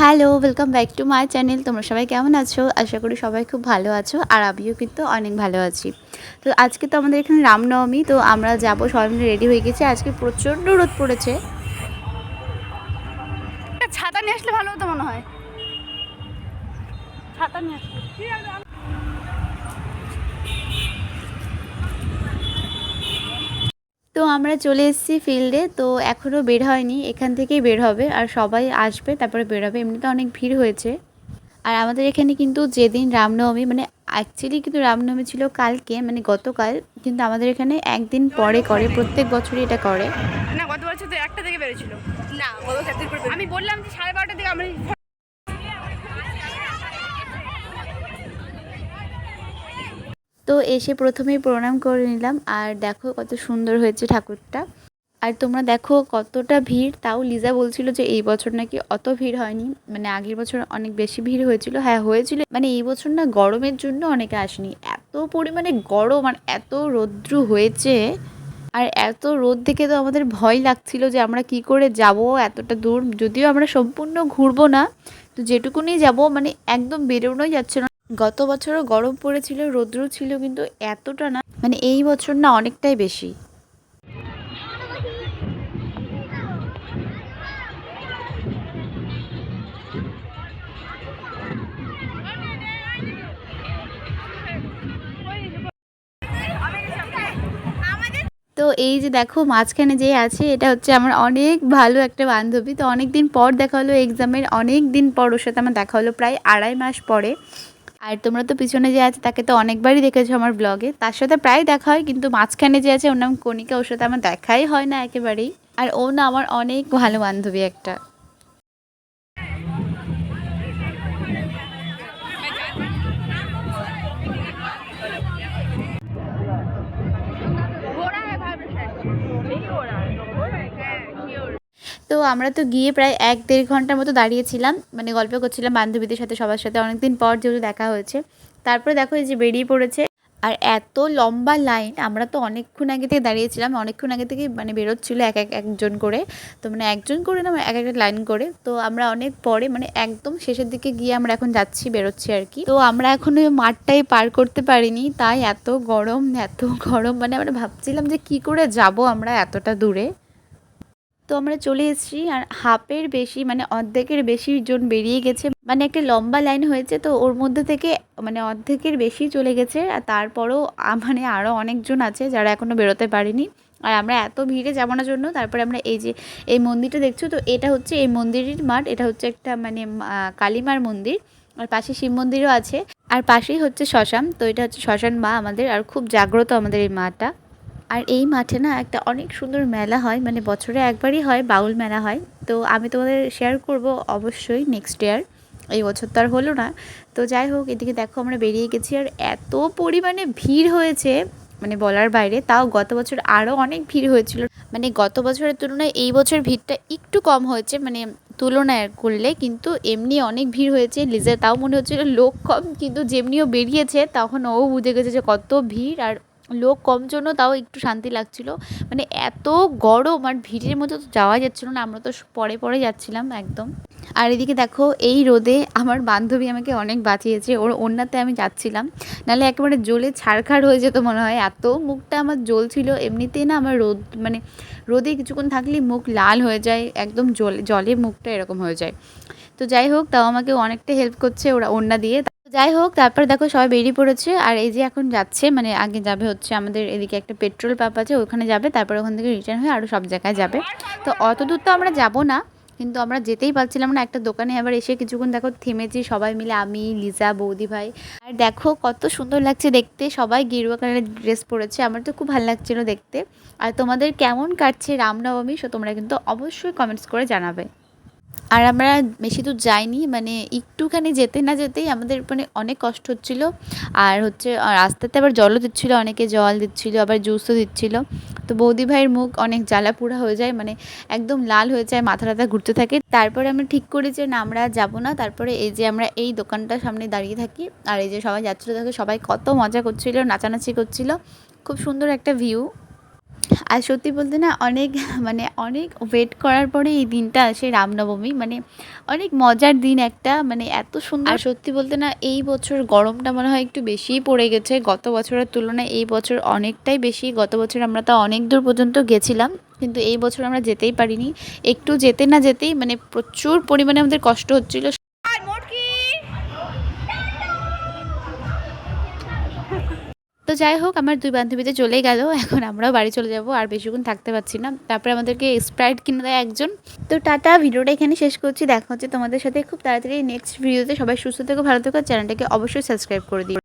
Hello welcome back to my channel তোমরা সবাই কেমন আছো? আশা করি সবাই খুব ভালো আছো, আর আমিও কিন্তু অনেক ভালো আছি। তো আজকে তো আমাদের এখানে রামনবমী, তো আমরা যাব, সবাই মিলে রেডি হয়ে গেছি। আজকে প্রচণ্ড রোদ পড়েছে। ছাতা নিয়ে আসলে ভালো হতো মনে হয়। ছাতা নিয়ে আসলে। তো আমরা চলে এসেছি ফিল্ডে তো এখনও বের হয়নি এখান থেকেই বের হবে। আর সবাই আসবে তারপরে বের হবে। এমনিতে অনেক ভিড় হয়েছে। আর আমাদের এখানে কিন্তু যেদিন রামনবমী মানে অ্যাকচুয়ালি কিন্তু রামনবমী ছিল কালকে মানে গতকাল কিন্তু আমাদের এখানে একদিন পরে করে প্রত্যেক বছরই এটা করে। না গত বছর তো একটা থেকে বেরোছিল না গত আমি বললাম যে সাড়ে বারোটার দিকে আমরা তো এসে প্রথমেই প্রণাম করে নিলাম, আর দেখো কত সুন্দর হয়েছে ঠাকুরটা। আর তোমরা দেখো কতটা ভিড়, তাও লিজা বলছিল যে এই বছর নাকি অত ভিড় হয়নি মানে আগের বছর অনেক বেশি ভিড় হয়েছিল। হ্যাঁ হয়েছিল। মানে এই বছর না গরমের জন্য অনেকে আসেনি। এত পরিমাণে গরম আর এত রৌদ্র হয়েছে, আর এত রোদ দেখে তো আমাদের ভয় লাগছিল যে আমরা কি করে যাব এতটা দূর। যদিও আমরা সম্পূর্ণ ঘুরবো না, তো যেটুকুনি যাব মানে একদম বেরোনোই যাচ্ছে না। গত বছরও গরম পড়েছিল রৌদ্র ছিল, কিন্তু এতটা না মানে এই বছর না অনেকটাই বেশি। তো এই যে দেখো, মাঝখানে যে আছে, এটা হচ্ছে আমার অনেক ভালো একটা বান্ধবী। তো অনেক দিন পর দেখা হলো এক্সামের অনেক দিন পর ওর সাথে আমার দেখা হলো, প্রায় আড়াই মাস পরে। আর তোমরা তো পিছনে যে আছে, তাকে তো অনেকবারই দেখেছ আমার ব্লগে তার সাথে প্রায় দেখা হয়, কিন্তু মাঝখানে যে আছে, ওর নাম কণিকা, ওর সাথে আমার দেখাই হয় না একেবারেই। আর ও না আমার অনেক ভালো বান্ধবী একটা। তো আমরা তো গিয়ে প্রায় এক দেড় ঘণ্টার মতো দাঁড়িয়েছিলাম মানে গল্প করছিলাম বান্ধবীদের সাথে, সবার সাথে। অনেকদিন পর যেহেতু দেখা হয়েছে। তারপরে দেখো এই যে বেরিয়ে পড়েছে। আর এত লম্বা লাইন, আমরা তো অনেকক্ষণ আগে থেকে দাঁড়িয়েছিলাম। অনেকক্ষণ আগে থেকে মানে বেরোচ্ছিলো এক এক একজন করে। তো মানে একজন করে না, এক একটা লাইন করে। তো আমরা অনেক পরে মানে একদম শেষের দিকে গিয়ে আমরা এখন যাচ্ছি, বেরোচ্ছি আর কি। তো আমরা এখন ওই মাঠটাই পার করতে পারিনি। তাই এত গরম এত গরম মানে আমরা ভাবছিলাম যে কি করে যাব আমরা এতটা দূরে। তো আমরা চলে এসেছি আর হাফের বেশি মানে অর্ধেকের বেশি জন বেরিয়ে গেছে। মানে একটা লম্বা লাইন হয়েছে তো ওর মধ্যে থেকে মানে অর্ধেকের বেশি চলে গেছে আর তারপরেও মানে আরও অনেকজন আছে যারা এখনও বেরোতে পারেনি। আর আমরা এত ভিড়ে যাব না জন্য, তারপরে আমরা এই যে, এই মন্দিরটা দেখছ তো, এটা হচ্ছে এই মন্দিরের মাঠ, এটা হচ্ছে একটা মানে কালীমার মন্দির। আর পাশে শিব মন্দিরও আছে। আর পাশেই হচ্ছে শ্মশান, তো এটা হচ্ছে শ্মশান মা আমাদের, আর খুব জাগ্রত আমাদের এই মাটা আর এই মাঠে না একটা অনেক সুন্দর মেলা হয় মানে বছরে একবারই হয়, বাউল মেলা হয়। তো আমি তোমাদের শেয়ার করব অবশ্যই নেক্সট ইয়ার এই বছর তো আর হলো না। তো যাই হোক, এদিকে দেখো আমরা বেরিয়ে গেছি আর এত পরিমাণে ভিড় হয়েছে মানে বলার বাইরে। তাও গত বছর আরও অনেক ভিড় হয়েছিল। মানে গত বছরের তুলনায় এই বছর ভিড়টা একটু কম হয়েছে মানে তুলনায় করলে। কিন্তু এমনি অনেক ভিড় হয়েছে, লিজা তাও মনে হচ্ছিল লোক কম, কিন্তু যেমনিও বেরিয়েছে, তখন ও বুঝে গেছে যে কত ভিড়। আর লোক কম জন্য তাও একটু শান্তি লাগছিল। মানে এত গরম আর ভিড়ের মধ্যে তো যাওয়া যাচ্ছিল না, আমরা তো পরে পরে যাচ্ছিলাম একদম। আর এদিকে দেখো, এই রোদে আমার বান্ধবী আমাকে অনেক বাঁচিয়েছে, ওর ওনাতে আমি যাচ্ছিলাম। নাহলে একেবারে জ্বলে ছাড়খাড় হয়ে যেত মনে হয়, এত মুখটা আমার জ্বলছিল, এমনিতেই না আমার রোদ মানে রোদে কিছুক্ষণ থাকলেই মুখ লাল হয়ে যায়, একদম জলে জলে মুখটা এরকম হয়ে যায়। তো যাই হোক, তাও আমাকে অনেকটা হেল্প করছে ওরা ওড়না দিয়ে। যাই হোক, তারপর দেখো সবাই বেরিয়ে পড়েছে। আর এই যে এখন যাচ্ছে মানে আগে যাবে হচ্ছে আমাদের এদিকে একটা পেট্রোল পাম্প আছে, ওখানে যাবে, তারপর ওখান থেকে রিটার্ন হয়ে আরও সব জায়গায় যাবে। তো অত দূর তো আমরা যাব না, কিন্তু আমরা যেতেই পারছিলাম না। একটা দোকানে আবার এসে কিছুক্ষণ দেখো থেমেছি, সবাই মিলে আমি, লিজা, বৌদি ভাই। আর দেখো কত সুন্দর লাগছে দেখতে, সবাই গেরুয়া কালারের ড্রেস পরেছে, আমার তো খুব ভালো লাগছিল দেখতে। আর তোমাদের কেমন কাটছে রামনবমী, সো তোমরা কিন্তু অবশ্যই কমেন্টস করে জানাবে। আর আমরা বেশি দূর যাইনি মানে একটুখানি যেতে না যেতেই আমাদের মানে অনেক কষ্ট হচ্ছিল। আর হচ্ছে রাস্তাতে আবার জলও দিচ্ছিল, অনেকে জল দিচ্ছিল, আবার জুসও দিচ্ছিল। তো বৌদি ভাইয়ের মুখ অনেক জ্বালা পোড়া হয়ে যায় মানে একদম লাল হয়ে যায়, মাথা টাথা ঘুরতে থাকে। তারপরে আমরা ঠিক করি যে, না, আমরা যাব না। তারপরে এই যে আমরা এই দোকানটার সামনে দাঁড়িয়ে থাকি, আর এই যে সবাই যাচ্ছিল, দেখো সবাই কত মজা করছিল, নাচানাচি করছিল। খুব সুন্দর একটা ভিউ আর সত্যি বলতে না অনেক মানে অনেক ওয়েট করার পরে এই দিনটা আসে রামনবমী মানে অনেক মজার দিন একটা মানে এত সুন্দর। আর সত্যি বলতে না এই বছর গরমটা মনে হয় একটু বেশিই পড়ে গেছে, গত বছরের তুলনায় এই বছর অনেকটাই বেশি, গত বছর আমরা তো অনেক দূর পর্যন্ত গেছিলাম, কিন্তু এই বছর আমরা যেতেই পারিনি। একটু যেতে না যেতেই মানে প্রচুর পরিমাণে আমাদের কষ্ট হচ্ছিল। তো যাই হোক, আমার দুই বান্ধবীতে চলে গেল। এখন আমরাও বাড়ি চলে যাব, আর বেশিক্ষণ থাকতে পারছি না। তারপরে আমাদেরকে স্প্রাইট কিনে দেয় একজন। তো টাটা, ভিডিওটা এখানে শেষ করছি। দেখা হচ্ছে তোমাদের সাথে খুব তাড়াতাড়ি নেক্সট ভিডিওতে সবাই সুস্থ থেকো, ভালো থেকো চ্যানেলটাকে অবশ্যই সাবস্ক্রাইব করে দিই